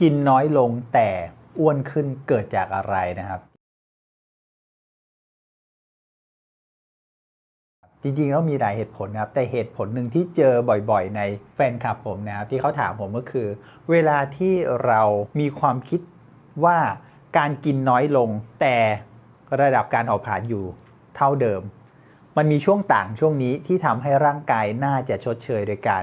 กินน้อยลงแต่อ้วนขึ้นเกิดจากอะไรนะครับ จริงๆแล้วมีหลายเหตุผลนะครับ แต่เหตุผลหนึ่งที่เจอบ่อยๆ ในแฟนคลับผมนะครับ ที่เขาถามผมก็คือ เวลาที่เรามีความคิดว่าการกินน้อยลง แต่ระดับการเผาผาญอยู่เท่าเดิม มันมีช่วงต่างช่วงนี้ที่ทำให้ร่างกายน่าจะชดเชยโดยการ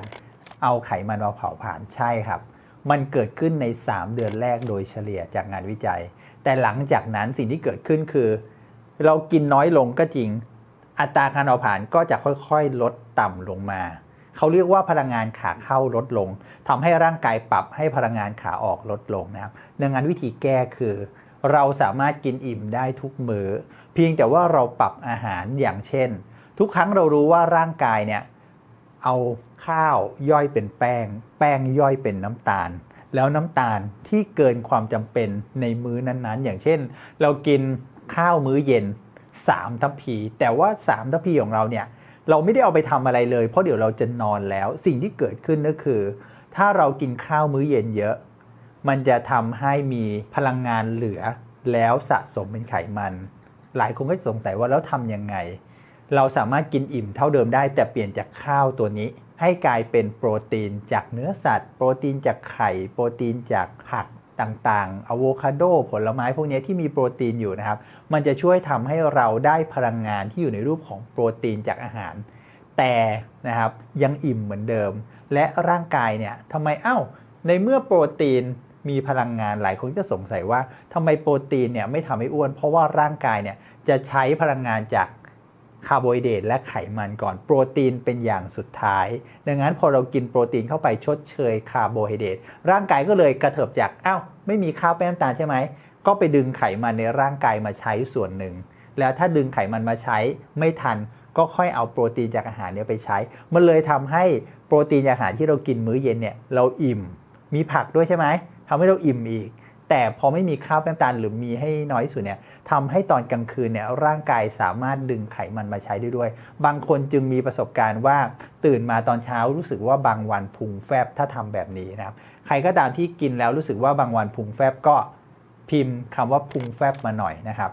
เอาไขมันมาเผาผลาญใช่ครับ มันเกิดขึ้นใน 3 เดือนแรกโดยเฉลี่ยจากงานวิจัย แต่หลังจากนั้นสิ่งที่เกิดขึ้นคือ เรากินน้อยลงก็จริง อัตราการเผาผลาญก็จะค่อยๆ ลดต่ำลงมา เขาเรียกว่าพลังงานขาเข้าลดลงทำให้ร่างกายปรับให้พลังงานขาออกลดลงนะครับดังนั้นวิธีแก้คือ เราสามารถกินอิ่มได้ทุกมือ้อ เพียงแต่ว่าเราปรับอาหารอย่างเช่น ทุกครั้งเรารู้ว่าร่างกายเนี่ย เอาข้าวย่อยเป็นแป้ง แป้งย่อยเป็นน้ำตาล แล้วน้ำตาลที่เกินความจำเป็นในมื้อนั้นๆ อย่างเช่น เรากินข้าวมื้อเย็น3ทัพพี แต่ว่า3ทัพพีของเราเนี่ยเราไม่ได้เอาไปทำอะไรเลย เพราะเดี๋ยวเราจะนอนแล้ว สิ่งที่เกิดขึ้นก็คือ ถ้าเรากินข้าวมื้อเย็นเยอะ มันจะทำให้มีพลังงานเหลือแล้วสะสมเป็นไขมัน หลายคนก็สงสัยว่าแล้วทำยังไง เราสามารถกินอิ่มเท่าเดิมได้ แต่เปลี่ยนจากข้าวตัวนี้ ให้กลายเป็นโปรตีนจากเนื้อสัตว์ โปรตีนจากไข่ โปรตีนจากผักต่างๆอะโวคาโดผลไม้พวกนี้ที่มีโปรตีนอยู่นะครับ มันจะช่วยทำให้เราได้พลังงานที่อยู่ในรูปของโปรตีนจากอาหาร แต่นะครับยังอิ่มเหมือนเดิม และร่างกายเนี่ยทำไมเอ้า ในเมื่อโปรตีนมีพลังงานหลายคนก็สงสัยว่าทำไมโปรตีนเนี่ยไม่ทำให้อ้วน เพราะว่าร่างกายเนี่ยจะใช้พลังงานจาก คาร์โบไฮเดรตและไขมันก่อนโปรตีนเป็นอย่างสุดท้าย ดังนั้นพอเรากินโปรตีนเข้าไปชดเชยคาร์โบไฮเดรตร่างกายก็เลยกระเถิบจากอ้าวไม่มีข้าวแป้งตาใช่ไหม ก็ไปดึงไขมันในร่างกายมาใช้ส่วนหนึ่ง แล้วถ้าดึงไขมันมาใช้ไม่ทันก็ค่อยเอาโปรตีนจากอาหารเนี้ยไปใช้ มันเลยทำให้โปรตีนจากอาหารที่เรากินมื้อเย็นเนี่ยเราอิ่ม มีผักด้วยใช่ไหมทำให้เราอิ่มอีก แต่พอไม่มีข้าวแป้งน้ำตาลหรือมีให้น้อยที่สุดเนี่ยทำให้ตอนกลางคืนเนี่ยร่างกายสามารถดึงไขมันมาใช้ได้ด้วย บางคนจึงมีประสบการณ์ว่าตื่นมาตอนเช้ารู้สึกว่าบางวันพุงแฟบถ้าทำแบบนี้นะครับใครก็ตามที่กินแล้วรู้สึกว่าบางวันพุงแฟบก็พิมพ์คำว่าพุงแฟบมาหน่อยนะครับ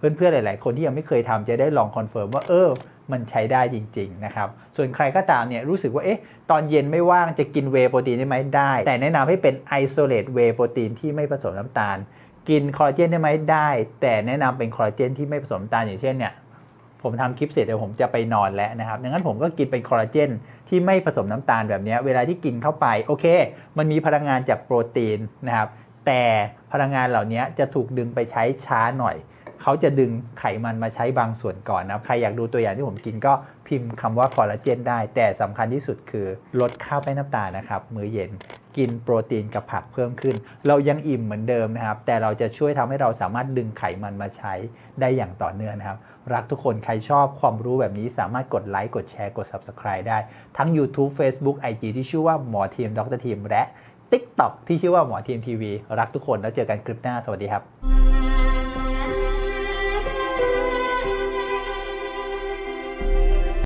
เพื่อนๆหลาย ๆ คนที่ยังไม่เคยทำจะได้ลองคอนเฟิร์มว่าเออมันใช้ได้จริง ๆ นะครับ ส่วนใครก็ตามเนี่ยรู้สึกว่าเอ๊ะตอนเย็นไม่ว่างจะกินเวโปรตีนได้ไหมได้ แต่แนะนำให้เป็นไอโซเลตเวโปรตีนที่ไม่ผสมน้ำตาล กินคอลลาเจนได้ไหมได้ แต่แนะนำเป็นคอลลาเจนที่ไม่ผสมน้ำตาลอย่างเช่นเนี่ยผมทำคลิปเสร็จเดี๋ยวผมจะไปนอนแล้วนะครับ ดังนั้นผมก็กินเป็นคอลลาเจนที่ไม่ผสมน้ำตาลแบบนี้ เวลาที่กินเข้าไปโอเค มันมีพลังงานจากโปรตีนนะครับ แต่พลังงานเหล่านี้จะถูกดึงไปใช้ช้าหน่อย เขาจะดึงไขมันมาใช้บางส่วนก่อนนะครับใครอยากดูตัวอย่างที่ผมกินก็พิมพ์คำว่าคอลลาเจนได้ แต่สำคัญที่สุดคือลดข้าวแป้งน้ำตาลนะครับมื้อเย็นกินโปรตีนกับผักเพิ่มขึ้น เรายังอิ่มเหมือนเดิมนะครับ แต่เราจะช่วยทำให้เราสามารถดึงไขมันมาใช้ได้อย่างต่อเนื่องนะครับ รักทุกคนใครชอบความรู้แบบนี้สามารถกดไลค์กดแชร์กด Subscribe ได้ ทั้ง YouTube Facebook IG ที่ชื่อว่าหมอทีมดรทีมและ TikTok ที่ชื่อว่าหมอทีมทีวีรักทุกคนแล้วเจอกันคลิปหน้าสวัสดีครับ